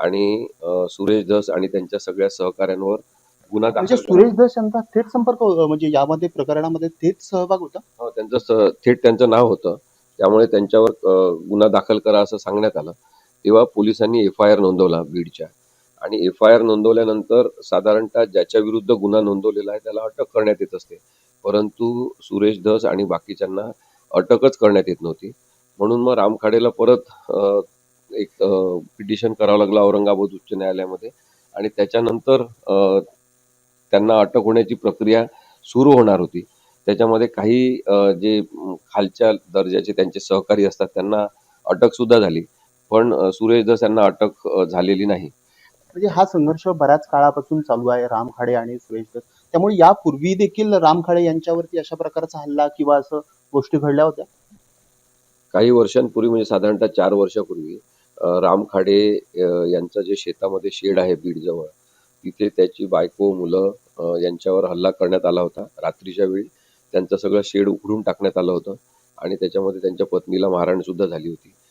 आणि सुरेश धस आणि त्यांच्या सगळ्या सहकाऱ्यांवर गुन्हा म्हणजे दाखल सुरेश दस यांचा थेट संपर्क म्हणजे यामध्ये प्रकरणामध्ये थेट सहभाग होता? हो, त्यांचं स- थेट त्यांचं नाव होतं. त्यामुळे त्यांच्यावर अ, गुन्हा दाखल करा असं सांगण्यात आलं. तेव्हा पोलिसांनी एफ आय आर नोंदवला बीडच्या. आणि एफ आय आर नोंदवल्यानंतर साधारणतः ज्याच्या विरुद्ध गुन्हा नोंदवलेला आहे त्याला अटक करण्यात येत असते. परंतु सुरेश धस आणि बाकीच्यांना अटकच करण्यात येत नव्हती. म्हणून मग रामखाडेला परत अ, एक पिटिशन करावं लागलं औरंगाबाद उच्च न्यायालयामध्ये आणि त्याच्यानंतर त्यांना अटक होण्याची प्रक्रिया सुरू होणार होती. त्याच्यामध्ये काही जे खालच्या दर्जाचे त्यांचे सहकारी असतात त्यांना अटक सुद्धा झाली. पण सुरेश धस यांना अटक झालेली नाही. म्हणजे हा संघर्ष बऱ्याच काळापासून चालू आहे. राम खाडे आणि सुरेश दस. त्यामुळे यापूर्वी देखील राम खाडे यांच्यावरती अशा प्रकारचा हल्ला किंवा असं गोष्टी घडल्या होत्या? काही वर्षांपूर्वी म्हणजे साधारणतः चार वर्षापूर्वी राम खाडे यांचं जे शेतामध्ये शेड आहे बीडजवळ तिथे त्याची बायको मुलं यांच्यावर हल्ला करण्यात आला होता. रात्रीच्या वेळी त्यांचं सगळं शेड उघडून टाकण्यात आलं होतं आणि त्याच्यामध्ये त्यांच्या पत्नीला मारहाण सुद्धा झाली होती.